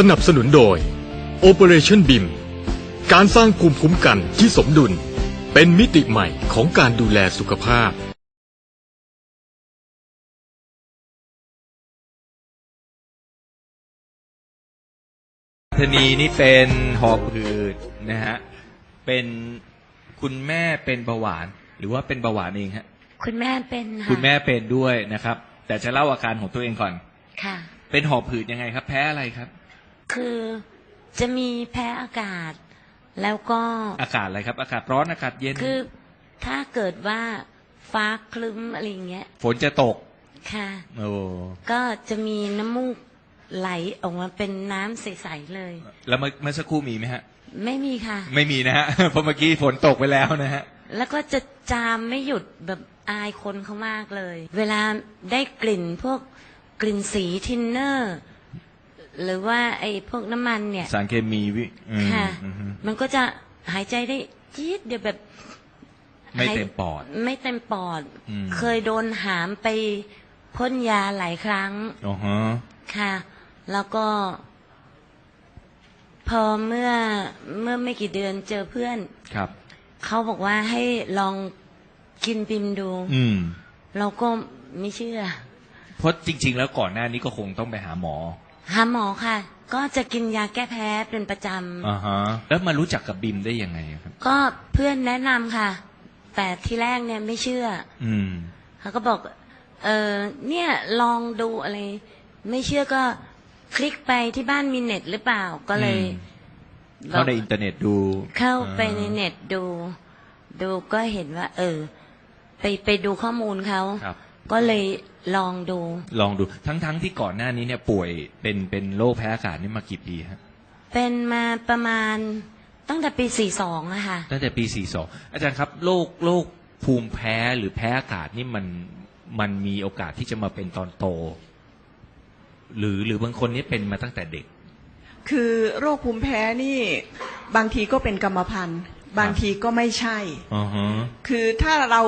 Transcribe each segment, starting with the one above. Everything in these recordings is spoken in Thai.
สนับสนุนโดย Operation BIM การสร้างภูมิคุ้มกันที่สมดุล เป็นมิติใหม่ของการดูแลสุขภาพ ธนีนี่เป็นหอบหืดนะฮะ เป็นคุณแม่เป็นเบาหวาน หรือว่าเป็นเบาหวานเองฮะ คุณแม่เป็นค่ะคุณแม่เป็นด้วยนะครับ แต่จะเล่าอาการของตัวเองก่อน ค่ะ เป็นหอบหืดยังไงครับ แพ้อะไรครับ คือจะมีแพ้อากาศ แล้วก็อากาศอะไรครับ อากาศร้อนอากาศเย็นคือถ้าเกิดว่าฟ้าคลึ้มอะไรอย่างเงี้ย ฝนจะตกค่ะโอ้ก็จะมีน้ำมูกไหลออกมาเป็นน้ำใสๆเลย แล้วเมื่อเมื่อสักครู่มีไหมฮะ ไม่มีค่ะ ไม่มีนะฮะเพราะเมื่อกี้ฝนตกไปแล้วนะฮะแล้วก็จะจามไม่หยุดแบบอายคนเขามากเลย เวลาได้กลิ่นพวกกลิ่นสีทินเนอร์ หรือว่าไอ้พวกน้ำมันเนี่ย สารเคมีวิอืมค่ะ อือฮึมันก็จะหายใจได้จี๊ดเดียวแบบไม่เต็มปอด ไม่เต็มปอด อืม เคยโดนหามไปพ่นยาหลายครั้ง อ๋อฮะค่ะ แล้วก็ พอเมื่อเมื่อไม่กี่เดือนเจอเพื่อน ครับ เขาบอกว่าให้ลองกินปิมดู อืม เราก็ไม่เชื่อ เพราะจริง ๆ แล้วก่อนหน้านี้ก็คงต้องไปหาหมอ หาหมอค่ะ ก็จะกินยาแก้แพ้เป็นประจอ่าฮะแล้วมารู้จักกับบิมได้ยังไงครับำก็เพื่อนแนะนำค่ะ แต่ที่แรกเนี่ยไม่เชื่อ อืม เขาก็บอก เออเนี่ยลองดูอะไร ไม่เชื่อก็คลิกไปที่บ้านมีเน็ตหรือเปล่าก็เลยอืมเข้าในอินเทอร์เน็ตดูเข้าไปในเน็ตดู ดูก็เห็นว่า เออ ไปไปดูข้อมูลเขา ครับ ก็เลยลองดู ลองดูทั้งๆที่ก่อนหน้านี้เนี่ยป่วยเป็นเป็นโรคแพ้อากาศนี่มากี่ปีฮะเป็นมาประมาณตั้งแต่ปีสี่สองอะค่ะ ตั้งแต่ปี42อาจารย์ครับโรคโรคภูมิแพ้หรือแพ้อากาศนี่มันมันมีโอกาสที่จะมาเป็นตอนโต หรือหรือบางคนนี่เป็นมาตั้งแต่เด็ก คือโรคภูมิแพ้นี่บางทีก็เป็นกรรมพันธุ์ บางทีก็ไม่ใช่อ๋อฮะคือถ้าเรา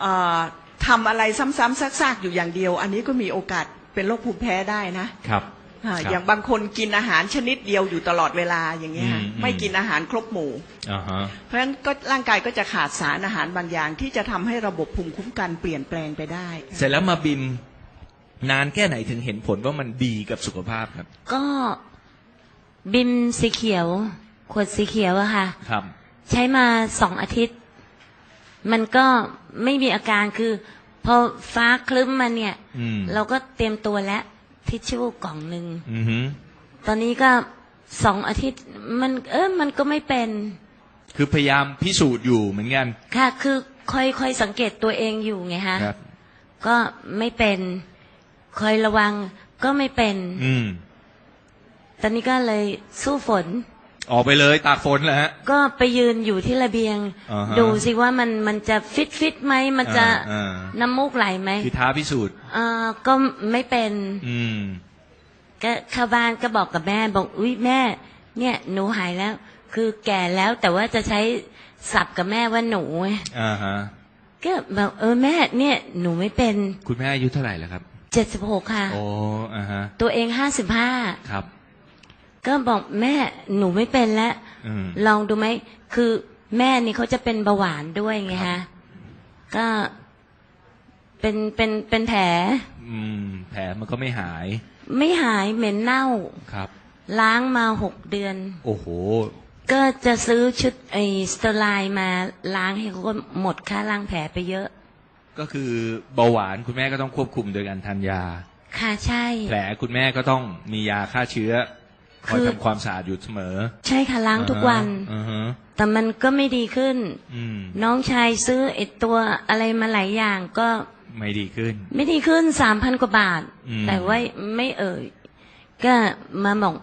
เอ่อ ทำอะไรซ้ำๆซากๆ อยู่อย่างเดียว อันนี้ก็มีโอกาสเป็นโรคภูมิแพ้ได้นะครับ อ่าครับอย่างบางคนกินอาหารชนิดเดียวอยู่ตลอดเวลาอย่างเงี้ยค่ะอืมอืม ไม่กินอาหารครบหมู่ อ่าฮะเพราะฉะนั้นก็ร่างกายก็จะขาดสารอาหารบางอย่าง ที่จะทำให้ระบบภูมิคุ้มกันเปลี่ยนแปลงไปได้ เสร็จแล้วมาบิมนานแค่ไหนถึงเห็นผลว่ามันดีกับสุขภาพครับ ก็บิมสีเขียว ขวดสีเขียวอะค่ะ ครับ ใช้มาสองอาทิตย์ มันก็ไม่มีอาการคือ พอฟ้าคลึ้มมาเนี่ย อืมเราก็เตรียมตัวแล้วทิชชู่กล่องหนึ่ง อือฮึตอนนี้ก็สองอาทิตย์มันเออมันก็ไม่เป็น คือพยายามพิสูจน์อยู่เหมือนกันค่ะ คือคอยคอยสังเกตตัวเองอยู่ไงฮะ ครับ ก็ไม่เป็นคอยระวังก็ไม่เป็น อืม ตอนนี้ก็เลยสู้ฝน ออกไปเลยตากฝนแหละฮะ ก็ไปยืนอยู่ที่ระเบียง อ่าฮะดูสิว่ามันมันจะฟิตฟิตไหมมันจะอ่าอ่า น้ำมูกไหลไหมคือท้าพิสูจน์ เอ่อก็ไม่เป็นอืม ก็เข้าบ้านก็บอกกับแม่บอกอุ้ยแม่ เนี่ยหนูหายแล้ว คือแก่แล้วแต่ว่าจะใช้สับกับแม่ว่าหนูไงอ่าฮะ ก็บอกเออแม่เนี่ยหนูไม่เป็นคุณแม่อายุเท่าไหร่แล้วครับ เจ็ดสิบหกค่ะ โอ้อ่าฮะ ตัวเองห้าสิบห้าครับ ก็บอกแม่หนูไม่เป็นแล้วอืมลองดูไหมคือแม่นี่เขาจะเป็นเบาหวานด้วยไงฮะก็เป็นเป็นเป็นแผล อืม แผลมันก็ไม่หาย ไม่หายเหม็นเน่าครับ ล้างมาหกเดือน โอ้โห ก็จะซื้อชุดไอ้สเตอร์ไลน์มาล้างให้เขาก็หมดค่าล้างแผลไปเยอะ ก็คือเบาหวานคุณแม่ก็ต้องควบคุมโดยการทานยา ค่ะใช่ แผลคุณแม่ก็ต้องมียาฆ่าเชื้อ คอยคือ ทำความสะอาดอยู่เสมอใช่ค่ะล้างทุกวันอ่าฮะแต่มันก็ไม่ดีขึ้น อืมน้องชายซื้อไอ้ตัวอะไรมาหลายอย่างก็ไม่ดีขึ้น ไม่ดีขึ้นสามพันกว่าบาท อืม แต่ว่าไม่เอ่ย ก็มาบอก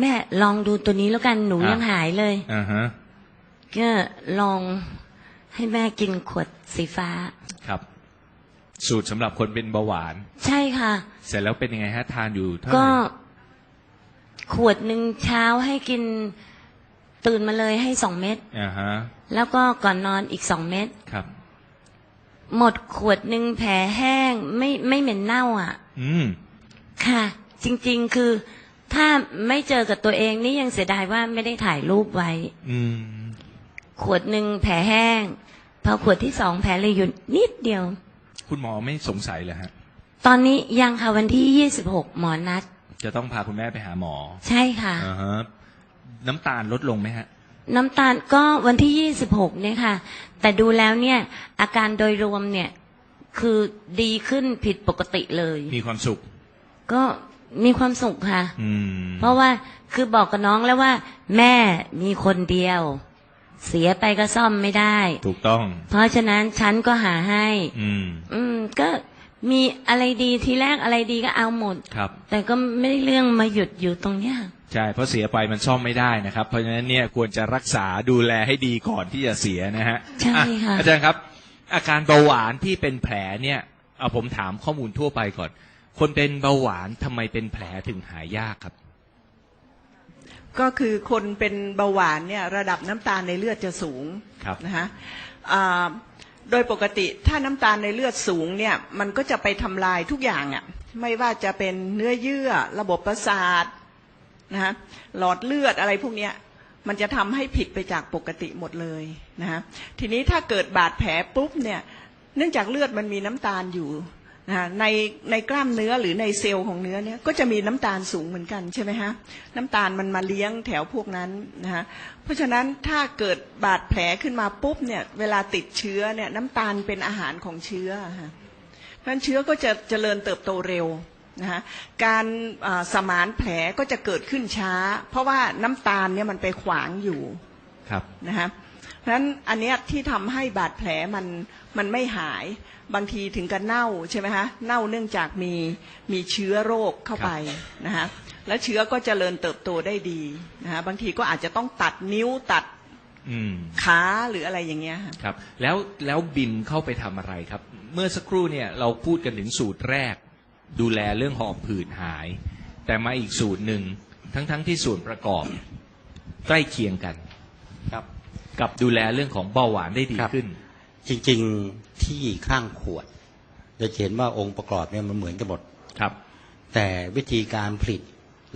แม่ลองดูตัวนี้แล้วกันหนูอะยังหายเลย อ่าฮะ ก็ลองให้แม่กินขวดสีฟ้า ครับ สูตรสำหรับคนเป็นเบาหวาน ใช่ค่ะ เสร็จแล้วเป็นยังไงฮะทานอยู่เท่าไหก็ร่ ขวดหนึ่งเช้าให้กินตื่นมาเลยให้สองเม็ดอ่าฮะแล้วก็ก่อนนอนอีกสองเม็ดครับ หมดขวดหนึ่งแผลแห้งไม่ไม่เหม็นเน่าอะ อืม ค่ะ จริง ๆ คือถ้าไม่เจอกับตัวเองนี่ยังเสียดายว่าไม่ได้ถ่ายรูปไว้ อืม ขวดหนึ่งแผลแห้ง พอขวดที่สองแผลเลยหยุดนิดเดียว คุณหมอไม่สงสัยเลยฮะ ตอนนี้ยังค่ะวันที่ยี่สิบหกหมอนัด จะต้องพาคุณแม่ไปหาหมอใช่ค่ะ อ่าฮะน้ำตาลลดลงไหมฮะ น้ำตาลก็วันที่ยี่สิบหกเนี่ยค่ะ แต่ดูแล้วเนี่ย อาการโดยรวมเนี่ย คือดีขึ้นผิดปกติเลย มีความสุข ก็มีความสุขค่ะ อืมเพราะว่าคือบอกกับน้องแล้วว่า แม่มีคนเดียว เสียไปก็ซ่อมไม่ได้ ถูกต้อง เพราะฉะนั้นฉันก็หาให้ อืม อืม ก็ มีอะไรดีทีแรกอะไรดีก็เอาหมด ครับ แต่ก็ไม่ได้เรื่องมาหยุดอยู่ตรงเนี้ยใช่เพราะเสียไปมันซ่อมไม่ได้นะครับ เพราะฉะนั้นเนี่ยควรจะรักษาดูแลให้ดีก่อนที่จะเสียนะฮะใช่ค่ะอ่อาจารย์ครับ อาการเบาหวานที่เป็นแผลเนี่ยเอาผมถามข้อมูลทั่วไปก่อน คนเป็นเบาหวานทำไมเป็นแผลถึงหายยากครับ ก็คือคนเป็นเบาหวานเนี่ยระดับน้ำตาลในเลือดจะสูงครับนะฮะอ่า โดยปกติถ้าน้ำตาลในเลือดสูงเนี่ยมันก็จะไปทำลายทุกอย่างอะไม่ว่าจะเป็นเนื้อเยื่อระบบประสาทนะฮะหลอดเลือดอะไรพวกเนี้ยมันจะทำให้ผิดไปจากปกติหมดเลยนะฮะทีนี้ถ้าเกิดบาดแผลปุ๊บเนี่ยเนื่องจากเลือดมันมีน้ำตาลอยู่ นะฮะในในกล้ามเนื้อหรือในเซลล์ของเนื้อเนี่ยก็จะมีน้ำตาลสูงเหมือนกันใช่ไหมฮะน้ำตาลมันมาเลี้ยงแถวพวกนั้นนะฮะเพราะฉะนั้นถ้าเกิดบาดแผลขึ้นมาปุ๊บเนี่ยเวลาติดเชื้อเนี่ยน้ำตาลเป็นอาหารของเชื้อฮะเพราะฉะนั้นเชื้อก็จะเจริญเติบโตเร็วนะฮะการอ่าสมานแผลก็จะเกิดขึ้นช้า เพราะว่าน้ำตาลเนี่ยมันไปขวางอยู่ครับนะฮะ เพราะฉะนั้นอันเนี้ยที่ทำให้บาดแผลมันมันไม่หายบางทีถึงกับเน่าใช่ไหมฮะเน่าเนื่องจากมีมีเชื้อโรคเข้าไปนะฮะแล้วเชื้อก็เจริญเติบโตได้ดีนะฮะบางทีก็อาจจะต้องตัดนิ้วตัดอืมขาหรืออะไรอย่างเงี้ยฮะครับ แล้วแล้วบิมเข้าไปทำอะไรครับ เมื่อสักครู่เนี่ยเราพูดกันถึงสูตรแรก ดูแลเรื่องหอบผืดหาย แต่มาอีกสูตรหนึ่งทั้งทั้งที่ส่วนประกอบ ใกล้เคียงกันครับ กับดูแลเรื่องของเบาหวานได้ดีครับขึ้น จริงๆที่ข้างขวดเราจะเห็นว่าองค์ประกอบเนี่ยมันเหมือนกันหมดครับ แต่วิธีการผลิต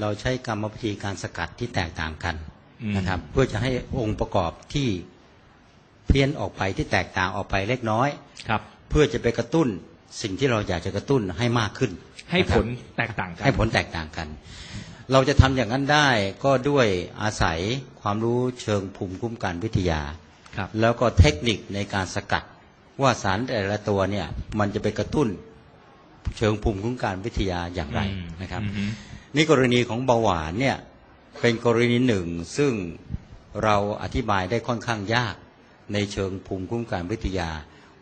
เราใช้กรรมวิธีการสกัดที่แตกต่างกันอืมนะครับ เพื่อจะให้องค์ประกอบที่เพี้ยนออกไปที่แตกต่างออกไปเล็กน้อยครับ เพื่อจะไปกระตุ้นสิ่งที่เราอยากจะกระตุ้นให้มากขึ้น ให้นะคผรับลแตกต่างกันให้ผลแตกต่างกัน เราจะทำอย่างนั้นได้ก็ด้วยอาศัยความรู้เชิงภูมิคุ้มกันวิทยาครับแล้วก็เทคนิคในการสกัดว่าสารแต่ละตัวเนี่ยมันจะไปกระตุ้นเชิงภูมิคุ้มกันวิทยาอย่างไรอืมนะครับอือฮึนี่กรณีของเบาหวานเนี่ยเป็นกรณีหนึ่งซึ่งเราอธิบายได้ค่อนข้างยากในเชิงภูมิคุ้มกันวิทยา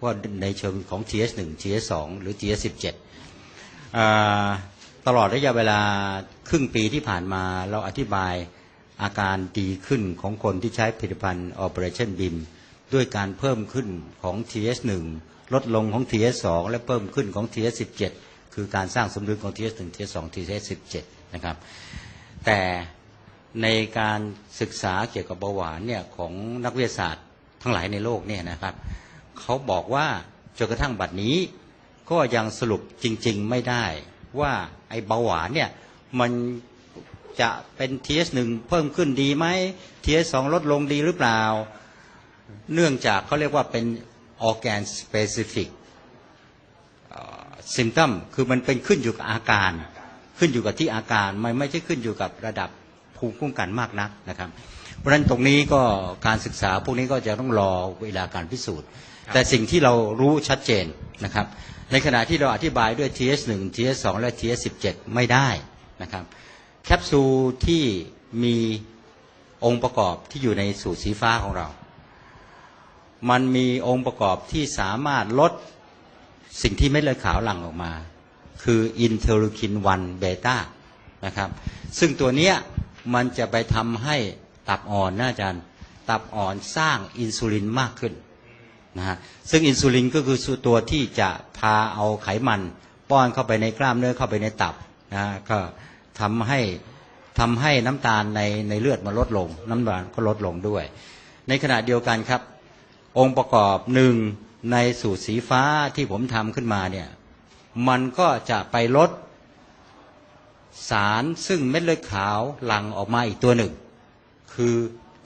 ว่าในเชิงของ TS1 TS2 หรือ TS17 อ่า ตลอดระยะเวลาครึ่งปีที่ผ่านมาเราอธิบายอาการดีขึ้นของคนที่ใช้ผลิตภัณฑ์ Operation BIM ด้วยการเพิ่มขึ้นของ TS1 ลดลงของ TS2 และเพิ่มขึ้นของ TS17 คือการสร้างสมดุลของ TS1 TS2 TS17 นะครับ แต่ในการศึกษาเกี่ยวกับเบาหวานเนี่ยของนักวิทยาศาสตร์ทั้งหลายในโลกเนี่ยนะครับเขาบอกว่าจนกระทั่งบัดนี้ก็ยังสรุปจริง ๆ ไม่ได้ ว่าไอเบาหวานเนี่ยมันจะเป็น TS1 เพิ่มขึ้นดีไหม TS2 ลดลงดีหรือเปล่า เนื่องจากเขาเรียกว่าเป็น organ specific ซิมตัมคือมันเป็นขึ้นอยู่กับอาการ ขึ้นอยู่กับที่อาการมันไม่ใช่ขึ้นอยู่กับระดับภูมิคุ้มกันมากนักนะครับ เพราะฉะนั้นตรงนี้ก็การศึกษาพวกนี้ก็จะต้องรอเวลาการพิสูจน์ แต่สิ่งที่เรารู้ชัดเจนนะครับ ในขณะที่เราอธิบายด้วย TS1 TS2 และ TS17 ไม่ได้นะครับ แคปซูลที่มีองค์ประกอบที่อยู่ในสูตรสีฟ้าของเรา มันมีองค์ประกอบที่สามารถลดสิ่งที่เม็ดเลือดขาวหลั่งออกมา คืออินเทอร์ลูคิน1เบต้านะครับ ซึ่งตัวเนี้ยมันจะไปทำให้ตับอ่อนนะอาจารย์ ตับอ่อนสร้างอินซูลินมากขึ้น นะฮะซึ่งอินซูลินก็คือตัวที่จะพาเอาไขมัน ป้อนเข้าไปในกล้ามเนื้อเข้าไปในตับนะฮะก็ทำให้ทำให้น้ำตาลในในเลือดมันลดลง น้ำตาลก็ลดลงด้วย ในขณะเดียวกันครับ องค์ประกอบหนึ่งในสูตรสีฟ้าที่ผมทำขึ้นมาเนี่ยมันก็จะไปลดสารซึ่งเม็ดเลือดขาวหลั่งออกมาอีกตัวหนึ่ง คือ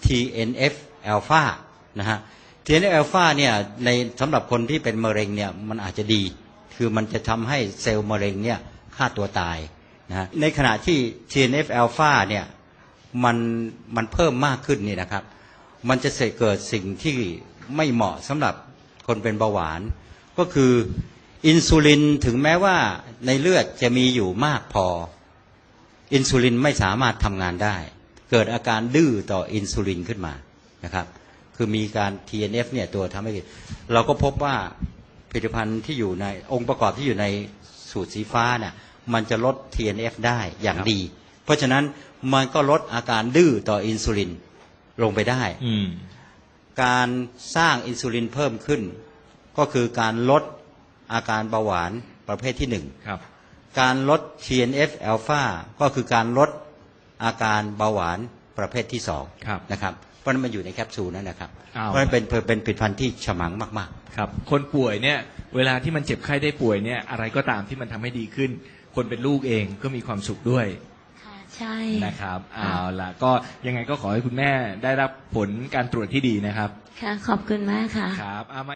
TNF อ l p h a นะฮะ TNF อ l p h a เนี่ยในสำหรับคนที่เป็นมะเร็งเนี่ยมันอาจจะดี คือมันจะทำให้เซลล์มะเร็งเนี่ยฆ่าตัวตายนะในขณะที่ TNF อ l p h a เนี่ยมันมันเพิ่มมากขึ้นนี่นะครับ มันจะเกิดสิ่งที่ไม่เหมาะสำหรับคนเป็นเบาหวาน ก็คืออินซูลินถึงแม้ว่าในเลือดจะมีอยู่มากพอ อินซูลินไม่สามารถทำงานได้ เกิดอาการดื้อต่ออินซูลินขึ้นมานะครับ คือมีการ TNF เนี่ยตัวทำให้เกิดเราก็พบว่าผลิตภัณฑ์ที่อยู่ในองค์ประกอบที่อยู่ในสูตรสีฟ้าเนี่ยมันจะลด TNF ได้อย่างดี เพราะฉะนั้นมันก็ลดอาการดื้อต่ออินซูลินลงไปได้อืมการสร้างอินซูลินเพิ่มขึ้น ก็คือการลดอาการเบาหวานประเภทที่หนึ่งครับการลด TNF อ l p h a ก็คือการลดอาการเบาหวานประเภทที่สองครับนะครับเพ ราะฉะนั้นมันอยู่ในแคปซูลนั่นนะครับ อ้าว เพราะฉะนั้นเป็นเป็นผลิตภัณฑ์ที่ฉมังมาก ครับคนป่วยเนี่ยเวลาที่มันเจ็บไข้ได้ป่วยเนี่ยอะไรก็ตามที่มันทำให้ดีขึ้น คนเป็นลูกเองก็มีความสุขด้วยค่ะใช่ นะครับเอาล่ะก็ยังไงก็ขอให้คุณแม่ได้รับผลการตรวจที่ดีนะครับค่ะ ขอบคุณมากค่ะ ครับเอามา